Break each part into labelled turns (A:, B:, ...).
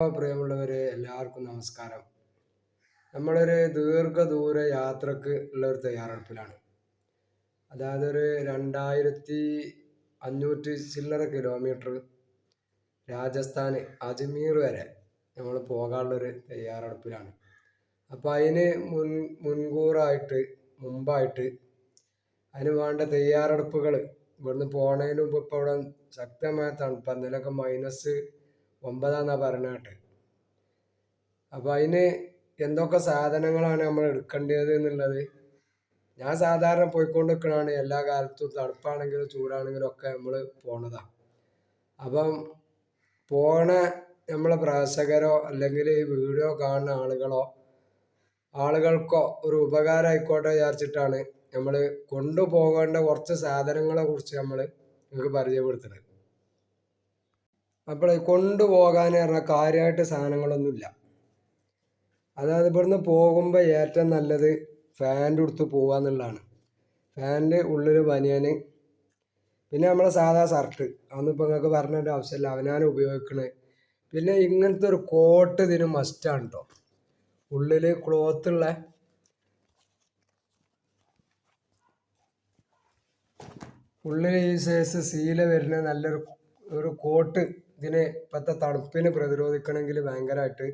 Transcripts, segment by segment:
A: പ്രിയമുള്ളവരെ എല്ലാവർക്കും നമസ്കാരം. നമ്മളൊരു ദീർഘദൂര യാത്രയ്ക്ക് ഉള്ള ഒരു തയ്യാറെടുപ്പിലാണ്. അതായത് ഒരു രണ്ടായിരത്തി അഞ്ഞൂറ്റി ചില്ലറ കിലോമീറ്റർ രാജസ്ഥാൻ അജ്മീർ വരെ നമ്മൾ പോകാനുള്ളൊരു തയ്യാറെടുപ്പിലാണ്. അപ്പോൾ അതിന് മുൻ മുൻകൂറായിട്ട് മുമ്പായിട്ട് അതിന് വേണ്ട തയ്യാറെടുപ്പുകൾ ഇവിടുന്ന് പോണതിന് മുമ്പ് ഇപ്പോൾ ഇവിടെ ശക്തമായ തണുപ്പ് എന്തെങ്കിലുമൊക്കെ മൈനസ് ഒമ്പതാന്നാ പറഞ്ഞിട്ട്. അപ്പോൾ അതിന് എന്തൊക്കെ സാധനങ്ങളാണ് നമ്മൾ എടുക്കേണ്ടത് എന്നുള്ളത്? ഞാൻ സാധാരണ പോയിക്കൊണ്ട് നിൽക്കണതാണ് എല്ലാ കാലത്തും തണുപ്പാണെങ്കിലും ചൂടാണെങ്കിലും ഒക്കെ നമ്മൾ പോണതാ. അപ്പം പോണ നമ്മളെ പ്രേക്ഷകരോ അല്ലെങ്കിൽ ഈ വീഡിയോ കാണുന്ന ആളുകളോ ആളുകൾക്കോ ഒരു ഉപകാരം ആയിക്കോട്ടെ വിചാരിച്ചിട്ടാണ് നമ്മൾ കൊണ്ടുപോകേണ്ട കുറച്ച് സാധനങ്ങളെ കുറിച്ച് നമ്മൾ നിങ്ങൾക്ക് പരിചയപ്പെടുത്തുന്നത്. അപ്പോൾ കൊണ്ടുപോകാൻ പറഞ്ഞാൽ കാര്യമായിട്ട് സാധനങ്ങളൊന്നുമില്ല. അതായത് ഇവിടുന്ന് പോകുമ്പോൾ ഏറ്റവും നല്ലത് ഫാന്റെ അടുത്ത് പോകുക എന്നുള്ളതാണ്. ഫാനിന്റെ ഉള്ളിൽ ബനിയന് പിന്നെ നമ്മളെ സാധാ ഷർട്ട് അതൊന്നും നിങ്ങൾക്ക് പറഞ്ഞൊരു ആവശ്യമില്ല. അവനാണ് ഉപയോഗിക്കണത്. പിന്നെ ഇങ്ങനത്തെ ഒരു കോട്ട് ഇതിന് മസ്റ്റാണ് കേട്ടോ ഉള്ളിൽ ക്ലോത്തുള്ള ഉള്ളിൽ ഈ സൈസ് സീല വരുന്ന നല്ലൊരു ഒരു കോട്ട് ഇതിന് ഇപ്പോഴത്തെ തണുപ്പിന് പ്രതിരോധിക്കണമെങ്കിൽ ഭയങ്കരമായിട്ട്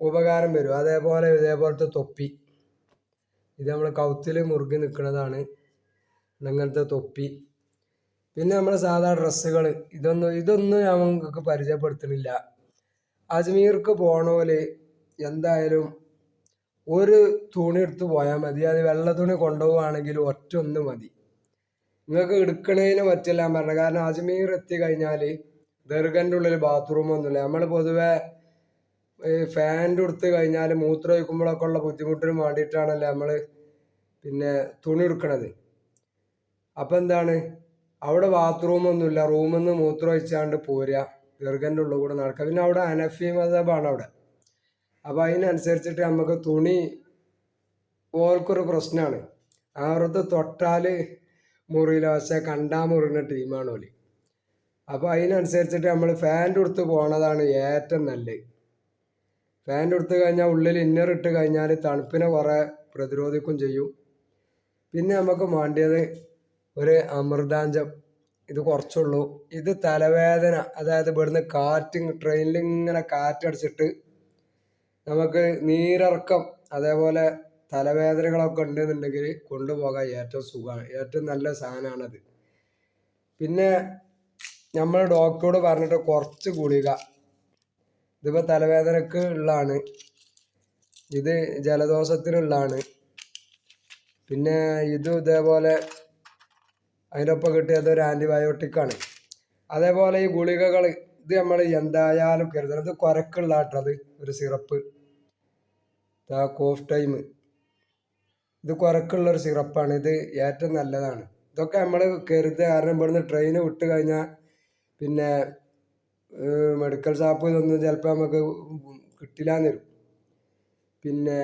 A: ഉപകാരം വരും. അതേപോലെ ഇതേപോലത്തെ തൊപ്പി. ഇത് നമ്മൾ കൗത്തിൽ മുറുകി നിൽക്കുന്നതാണ് ഇങ്ങനത്തെ തൊപ്പി. പിന്നെ നമ്മൾ സാധാ ഡ്രസ്സുകൾ ഇതൊന്നും ഇതൊന്നും ഞാൻ നിങ്ങൾക്ക് പരിചയപ്പെടുത്തുന്നില്ല. അജ്മീർക്ക് പോണോൽ എന്തായാലും ഒരു തുണി എടുത്ത് പോയാൽ മതി. അത് വെള്ള തുണി കൊണ്ടുപോവുകയാണെങ്കിൽ ഒറ്റ ഒന്ന് മതി. നിങ്ങൾക്ക് എടുക്കണേന് പറ്റില്ല പറഞ്ഞു കാരണം അജ്മീർ എത്തി കഴിഞ്ഞാൽ ദർഗന്റെ ഉള്ളിൽ ബാത്റൂം ഒന്നുമില്ല. നമ്മൾ പൊതുവെ ഈ ഫാന്റെ എടുത്ത് കഴിഞ്ഞാൽ മൂത്രം ഒഴിക്കുമ്പോഴൊക്കെ ഉള്ള ബുദ്ധിമുട്ടിന് വേണ്ടിയിട്ടാണല്ലോ നമ്മൾ പിന്നെ തുണി എടുക്കണത് അപ്പം എന്താണ്? അവിടെ ബാത്റൂം ഒന്നുമില്ല. റൂമിൽ നിന്ന് മൂത്രം ഒഴിച്ചാണ്ട് പോരുക ദീർഘന്റെ ഉള്ളിൽ കൂടെ നടക്കുക പിന്നെ അവിടെ അനഫി മതബാണ് അവിടെ. അപ്പോൾ അതിനനുസരിച്ചിട്ട് നമുക്ക് തുണി ഓർക്കൊരു പ്രശ്നമാണ് അവരത് തൊട്ടാൽ മുറിയിലെ പക്ഷെ കണ്ടാ മുറിഞ്ഞ ടീമാണ് ഓൽ. അപ്പോൾ അതിനനുസരിച്ചിട്ട് നമ്മൾ ഫാന്റെ അടുത്ത് പോണതാണ് ഏറ്റവും നല്ലത്. ഫാന്റെ അടുത്ത് കഴിഞ്ഞാൽ ഉള്ളിൽ ഇന്നർ ഇട്ട് കഴിഞ്ഞാൽ തണുപ്പിനെ കുറേ പ്രതിരോധിക്കും ചെയ്യും. പിന്നെ നമുക്ക് വേണ്ടിയത് ഒരു അമൃതാഞ്ചം. ഇത് കുറച്ചുള്ളൂ. ഇത് തലവേദന. അതായത് ഇവിടുന്ന് കാറ്റ് ട്രെയിനിൽ ഇങ്ങനെ കാറ്റടിച്ചിട്ട് നമുക്ക് നീരിറക്കം അതേപോലെ തലവേദനകളൊക്കെ ഉണ്ടെന്നുണ്ടെങ്കിൽ കൊണ്ടുപോകാൻ ഏറ്റവും സുഖമാണ്. ഏറ്റവും നല്ല സാധനമാണത് പിന്നെ നമ്മൾ ഡോക്ടറോട് പറഞ്ഞിട്ട് കുറച്ച് ഗുളിക. ഇതിപ്പോൾ തലവേദനക്ക് ഉള്ളതാണ്. ഇത് ജലദോഷത്തിനുള്ളതാണ്. പിന്നെ ഇതും ഇതേപോലെ അതിന്റെ ഒപ്പം കിട്ടിയത് ഒരു ആന്റിബയോട്ടിക്കാണ് അതേപോലെ ഈ ഗുളികകൾ ഇത് നമ്മൾ എന്തായാലും കരുതണം. ഇത് കുരക്കുള്ള ആട്ടത് ഒരു സിറപ്പ്. കോഫ് ടൈം ഇത് കുരക്കുള്ള ഒരു സിറപ്പാണ്. ഇത് ഏറ്റവും നല്ലതാണ്. ഇതൊക്കെ നമ്മൾ കരുതുക. കാരണം ഇവിടുന്ന് ട്രെയിൻ വിട്ട് കഴിഞ്ഞാൽ പിന്നെ മെഡിക്കൽ ഷാപ്പ് ഇതൊന്നും ചിലപ്പോൾ നമുക്ക് കിട്ടില്ലാന്ന് വരും. പിന്നെ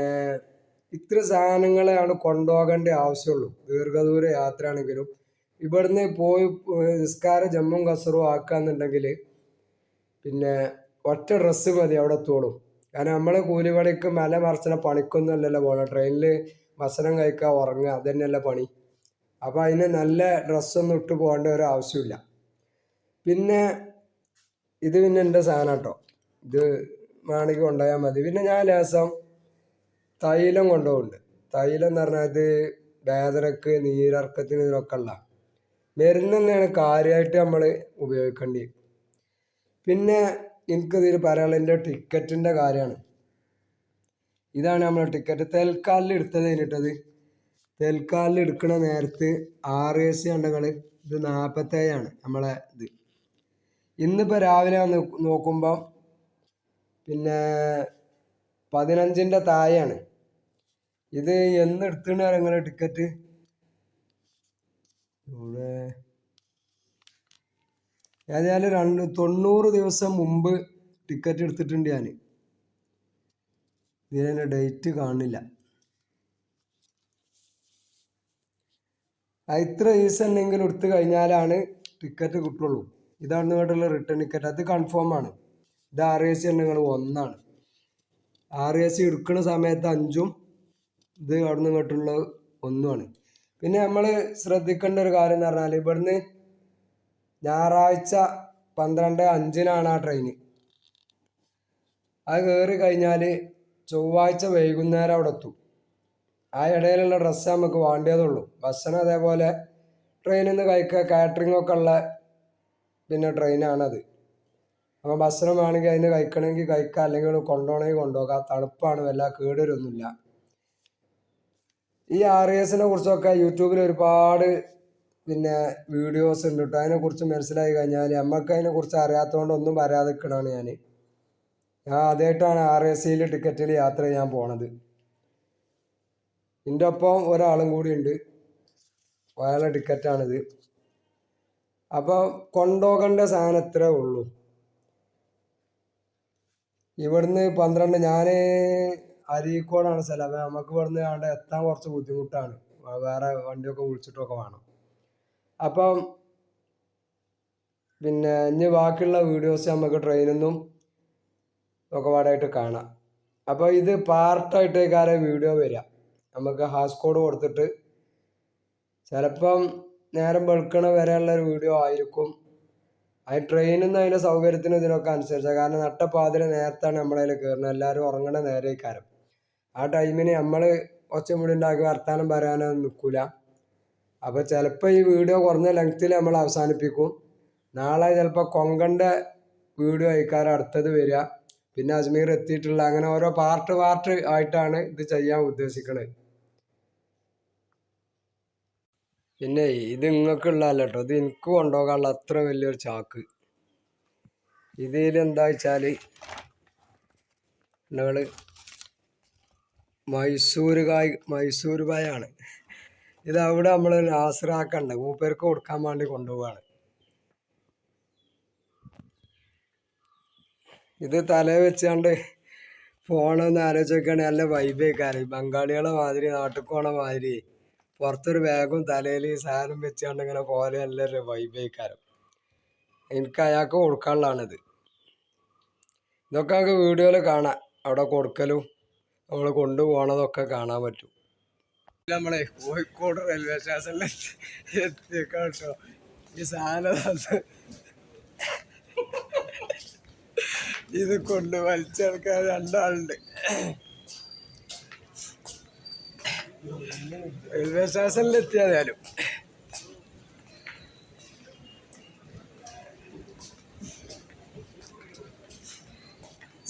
A: ഇത്ര സാധനങ്ങളെയാണ് കൊണ്ടുപോകേണ്ട ആവശ്യമുള്ളൂ. ദീർഘദൂര യാത്രയാണെങ്കിലും ഇവിടുന്ന് പോയി നിസ്കാര ജമ്മും കസറും ആക്കുകയെന്നുണ്ടെങ്കിൽ പിന്നെ ഒറ്റ ഡ്രസ്സ് മതി അവിടെ എത്തോളും കാരണം നമ്മളെ കൂലിപണിക്ക് മല മറിച്ചിന പണിക്കൊന്നും അല്ലല്ലോ പോകണം ട്രെയിനിൽ ഭക്ഷണം കഴിക്കുക ഉറങ്ങുക അത് തന്നെയല്ല പണി. അപ്പോൾ അതിന് നല്ല ഡ്രസ്സൊന്നും ഇട്ട് പോകേണ്ട ഒരു ആവശ്യമില്ല. പിന്നെ ഇത് പിന്നെ എന്റെ സാധനം കേട്ടോ. ഇത് മാണിക്ക് കൊണ്ടുപോയാൽ മതി. പിന്നെ ഞാൻ ലേസം തൈലം കൊണ്ടുപോകുന്നുണ്ട് തൈലം എന്ന് പറഞ്ഞാൽ ഇത് വേദനക്ക് നീരർക്കത്തിന് ഇതിനൊക്കെ ഉള്ള മരുന്ന് തന്നെയാണ് കാര്യമായിട്ട് നമ്മൾ ഉപയോഗിക്കേണ്ടി. പിന്നെ എനിക്കിതിൽ പറയാനുള്ള എന്റെ ടിക്കറ്റിന്റെ കാര്യമാണ്. ഇതാണ് നമ്മൾ ടിക്കറ്റ്. തൽക്കാലിൽ എടുത്തത് കഴിഞ്ഞിട്ടത് തൽക്കാലിൽ എടുക്കണ നേരത്ത് ആർ എ സി ഉണ്ടെങ്കിൽ ഇത് നാൽപ്പത്തേഴാണ് നമ്മളെ ഇത്. ഇന്നിപ്പോൾ രാവിലെ വന്ന് നോക്കുമ്പം പിന്നെ പതിനഞ്ചിന്റെ താഴെയാണ്. ഇത് എന്ന് എടുത്തിട്ട് നിങ്ങൾ ടിക്കറ്റ് ഇവിടെ ഏതായാലും രണ്ട് തൊണ്ണൂറ് ദിവസം മുമ്പ് ടിക്കറ്റ് എടുത്തിട്ടുണ്ട് ഞാൻ ഇതിനെ ഡേറ്റ് കാണില്ല. ഇത്ര ദിവസം എന്തെങ്കിലും എടുത്തു കഴിഞ്ഞാലാണ് ടിക്കറ്റ് കിട്ടുള്ളൂ. ഇതാണ് ഇങ്ങോട്ടുള്ള റിട്ടേൺ ടിക്കറ്റ് അത് കൺഫേം ആണ്. ഇത് ആർ എ സി എണ്ണങ്ങൾ ഒന്നാണ് ആർ എ സി എടുക്കുന്ന സമയത്ത് അഞ്ചും ഇത് അവിടെ നിന്ന് ഇങ്ങോട്ടുള്ള ഒന്നുമാണ്. പിന്നെ നമ്മൾ ശ്രദ്ധിക്കേണ്ട ഒരു കാര്യം എന്ന് പറഞ്ഞാൽ ഇവിടുന്ന് ഞായറാഴ്ച പന്ത്രണ്ട് അഞ്ചിനാണ് ആ ട്രെയിന് അത് കയറി കഴിഞ്ഞാൽ ചൊവ്വാഴ്ച വൈകുന്നേരം അവിടെ എത്തും. ആ ഇടയിലുള്ള ഡ്രസ്സ് നമുക്ക് വേണ്ടിയതുള്ളൂ ഭക്ഷണം അതേപോലെ ട്രെയിനിൽ നിന്ന് കഴിക്കുക കാറ്ററിംഗ് ഒക്കെ ഉള്ള പിന്നെ ട്രെയിനാണത് അപ്പോൾ ഭക്ഷണം വേണമെങ്കിൽ അതിന് കഴിക്കണമെങ്കിൽ കഴിക്കാം അല്ലെങ്കിൽ കൊണ്ടുപോകണമെങ്കിൽ കൊണ്ടുപോകാം. തണുപ്പാണ് വല്ല കേടുവരൊന്നുമില്ല ഈ ആർ എസിനെ കുറിച്ചൊക്കെ യൂട്യൂബിൽ ഒരുപാട് പിന്നെ വീഡിയോസ് ഉണ്ട് കേട്ടോ അതിനെക്കുറിച്ച് മനസ്സിലായി കഴിഞ്ഞാൽ നമുക്ക് അതിനെക്കുറിച്ച് അറിയാത്തതുകൊണ്ട് ഒന്നും പറയാതിരിക്കണതാണ് ഞാൻ ഞാൻ ആദ്യമായിട്ടാണ് ആർ എസ് സിയിൽ ടിക്കറ്റിൽ യാത്ര ചെയ്യാൻ പോണത്. എന്റെ ഒപ്പം ഒരാളും കൂടി ഉണ്ട്. അയാളുടെ ടിക്കറ്റാണിത്. അപ്പോൾ കൊണ്ടുപോകേണ്ട സാധനം ഇത്രേ ഉള്ളൂ. ഇവിടുന്ന് പന്ത്രണ്ട് ഞാൻ അരീക്കോടാണ് സ്ഥലം. അപ്പോൾ നമുക്ക് ഇവിടുന്ന് അവിടെ എത്താൻ കുറച്ച് ബുദ്ധിമുട്ടാണ്. വേറെ വണ്ടിയൊക്കെ വിളിച്ചിട്ടൊക്കെ വേണം. അപ്പം പിന്നെ ഇനി ബാക്കിയുള്ള വീഡിയോസ് നമുക്ക് ട്രെയിനിൽ ഒക്കെ പാടായിട്ട് കാണാം. അപ്പോൾ ഇത് പാർട്ടായിട്ടേക്കാരെ വീഡിയോ വരിക നമുക്ക് ഹാസ്കോഡ് കൊടുത്തിട്ട് ചിലപ്പം നേരം വെളുക്കണ വരെയുള്ള ഒരു വീഡിയോ ആയിരിക്കും. അത് ട്രെയിനിന്ന് അതിന്റെ സൗകര്യത്തിന് ഇതിനൊക്കെ അനുസരിച്ചാണ് കാരണം നട്ടപ്പാതിര നേരത്താണ് നമ്മളതിൽ കയറുന്നത് എല്ലാവരും ഉറങ്ങണ നേരേക്കാരം. ആ ടൈമിന് നമ്മൾ ഉണ്ടാക്കി വർത്താനം പറയാനൊന്നും നിൽക്കില്ല അപ്പോൾ ചിലപ്പോൾ ഈ വീഡിയോ കുറഞ്ഞ ലെങ്ത്തിൽ നമ്മൾ അവസാനിപ്പിക്കും. നാളെ ചിലപ്പോൾ കൊങ്കന്റെ വീഡിയോ അയക്കാറ് അടുത്തത് വരിക. പിന്നെ അജ്മീർ എത്തിയിട്ടുള്ള അങ്ങനെ ഓരോ പാർട്ട് പാർട്ട് ആയിട്ടാണ് ഇത് ചെയ്യാൻ ഉദ്ദേശിക്കുന്നത് പിന്നെ ഇത് നിങ്ങൾക്കുള്ളതല്ല കേട്ടോ ഇത് എനിക്ക് കൊണ്ടുപോകാനുള്ള അത്ര വലിയൊരു ചാക്ക്. ഇതിൽ എന്താ വെച്ചാൽ നിങ്ങൾ മൈസൂർ കായ് മൈസൂർ പായാണ്. ഇത് അവിടെ നമ്മൾ ആശ്രാക്കണ്ട മൂപ്പേർക്ക് കൊടുക്കാൻ വേണ്ടി കൊണ്ടുപോവാണ്. ഇത് തല വെച്ചാണ്ട് പോകണമെന്ന് ആലോചിക്കുകയാണെങ്കിൽ നല്ല വൈബേക്കാറ് ബംഗാളികളെ മാതിരി നാട്ടിൽ പോണ മാതിരി. പുറത്തൊരു ബാഗും തലയിൽ സാധനം വെച്ചുകൊണ്ട് ഇങ്ങനെ പോലെ നല്ലൊരു വൈബേക്കാരം എനിക്ക് അയാൾക്ക് കൊടുക്കാനുള്ളതാണിത്. ഇതൊക്കെ നമുക്ക് വീഡിയോയിൽ കാണാം. അവിടെ കൊടുക്കലും നമ്മൾ കൊണ്ടുപോകണതൊക്കെ കാണാൻ പറ്റും. നമ്മളെ കോഴിക്കോട് റെയിൽവേ സ്റ്റേഷനിൽ എത്തിയേക്കാം ഈ സാധനം ഇത് കൊണ്ട് വലിച്ചെടുക്കാൻ രണ്ടാളുണ്ട്. റെയിൽവേ സ്റ്റേഷനിൽ എത്തിയതായാലും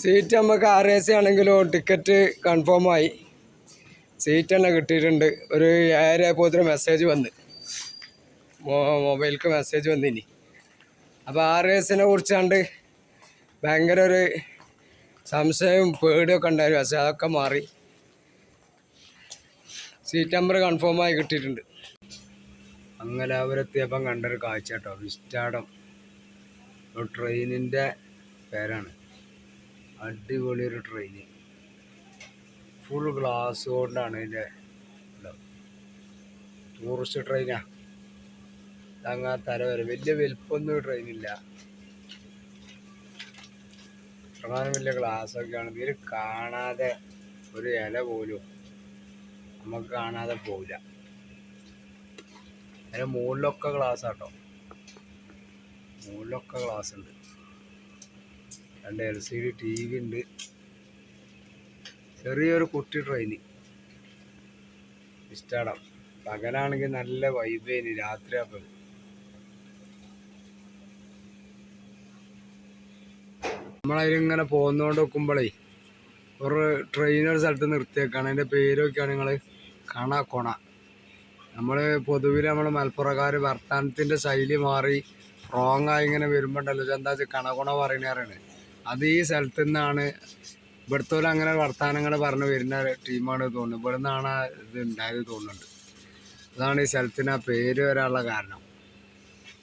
A: സീറ്റ് നമുക്ക് ആർ എ സി ആണെങ്കിലും ടിക്കറ്റ് കൺഫേം ആയി. സീറ്റ് തന്നെ കിട്ടിയിട്ടുണ്ട്. ഒരു ഏഴര ആയപ്പോൾ മെസ്സേജ് വന്ന്. മൊബൈലിക്ക് മെസ്സേജ് വന്നിനി. അപ്പോൾ ആർ എസിനെ കുറിച്ചാണ്ട് ഭയങ്കര ഒരു സംശയവും പേടിയൊക്കെ ഉണ്ടായിരുന്നു. പക്ഷേ അതൊക്കെ മാറി. സീറ്റ് നമ്പർ കൺഫേം ആയി കിട്ടിയിട്ടുണ്ട്. മംഗലാപുരത്തിയപ്പം കണ്ടൊരു കാഴ്ച കേട്ടോ. വിസ്റ്റാടം. ഒരു ട്രെയിനിന്റെ പേരാണ്. അടിപൊളി ഒരു ട്രെയിൻ ഫുൾ ഗ്ലാസ് കൊണ്ടാണ് ഇതിന്റെ ടൂറിസ്റ്റ് ട്രെയിനാ അങ്ങാ തല വരെ. വലിയ വലിപ്പൊന്നും ട്രെയിനില്ല പ്രധാനം വലിയ ഗ്ലാസ്സൊക്കെയാണ് ഇതിൽ കാണാതെ ഒരു ഇല പോലും. നമുക്ക് കാണാതെ പോവില്ല. അതിന് മുകളിലൊക്കെ ഗ്ലാസ് ആട്ടോ. മുകളിലൊക്കെ ഗ്ലാസ് ഉണ്ട്. രണ്ട് L C D T V ഉണ്ട്. ചെറിയൊരു കുട്ടി ട്രെയിന് ഇഷ്ടം പകലാണെങ്കിൽ നല്ല വൈബേന് രാത്രി അപ്പം നമ്മളതിലിങ്ങനെ പോകുന്നോണ്ട് നോക്കുമ്പോഴേ ഒരു ട്രെയിൻ ഒരു സ്ഥലത്ത് നിർത്തിയേക്കാണ്. അതിന്റെ പേരൊക്കെയാണ് നിങ്ങൾ കണ കൊണ നമ്മൾ പൊതുവിൽ നമ്മൾ മലപ്പുറക്കാർ വർത്തമാനത്തിന്റെ ശൈലി മാറി റോങ് ആയി ഇങ്ങനെ വരുമ്പോണ്ടല്ലോ. എന്താ വെച്ചാൽ കണകുണ പറയണേറാണ് അത് ഈ സ്ഥലത്തു നിന്നാണ് ഇവിടുത്തെ അങ്ങനെ വർത്തമാനങ്ങൾ പറഞ്ഞ് വരുന്ന ടീമാണ് തോന്നുന്നത് ഇവിടെ നിന്നാണ് ഇത് ഉണ്ടായത് തോന്നുന്നുണ്ട്. അതാണ് ഈ സ്ഥലത്തിന് ആ പേര് വരാനുള്ള കാരണം.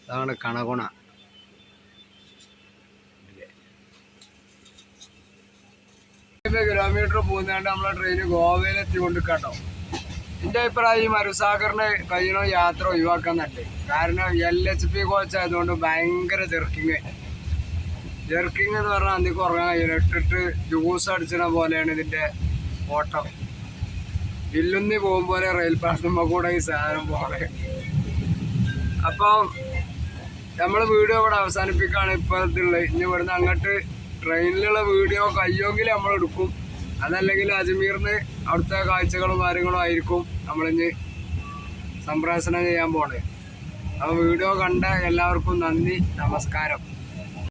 A: അതാണ് കണകുണ കിലോമീറ്റർ പോകുന്നതുകൊണ്ട് നമ്മളെ ട്രെയിൻ ഗോവയിലെത്തി കൊണ്ട് കേട്ടോ എന്റെ അഭിപ്രായം മരുസാഗറിന് കഴിയണ യാത്ര ഒഴിവാക്കാൻ നല്ലത് കാരണം എൽ എച്ച് പി കോച്ച് ആയതുകൊണ്ട് ഭയങ്കര ജെർക്കിങ് ജെർക്കിങ് എന്ന് പറഞ്ഞാൽ അന്തിക്ക് ഉറങ്ങാൻ കഴിയില്ല. ഇട്ടിട്ട് ജ്യൂസ് അടിച്ചണ പോലെയാണ് ഇതിന്റെ ഓട്ടം. വില്ലുന്നി പോലെ റെയിൽ പ്ലാറ്റ്ഫോമിൽ കൂടെ ഈ സാധനം പോലെ. അപ്പം നമ്മൾ വീഡിയോ ഇവിടെ അവസാനിപ്പിക്കുകയാണ് ഇപ്പോഴത്തെ ഉള്ളത് ഇനി ഇവിടുന്ന് അങ്ങോട്ട് ട്രെയിനിലുള്ള വീഡിയോ കഴിയുമെങ്കിൽ നമ്മൾ എടുക്കും. അതല്ലെങ്കിൽ അജ്മീറിന് അവിടുത്തെ കാഴ്ചകളും കാര്യങ്ങളും ആയിരിക്കും നമ്മളിന്ന് സംപ്രേഷണം ചെയ്യാൻ പോണേ. അപ്പോൾ വീഡിയോ കണ്ട എല്ലാവർക്കും നന്ദി നമസ്കാരം.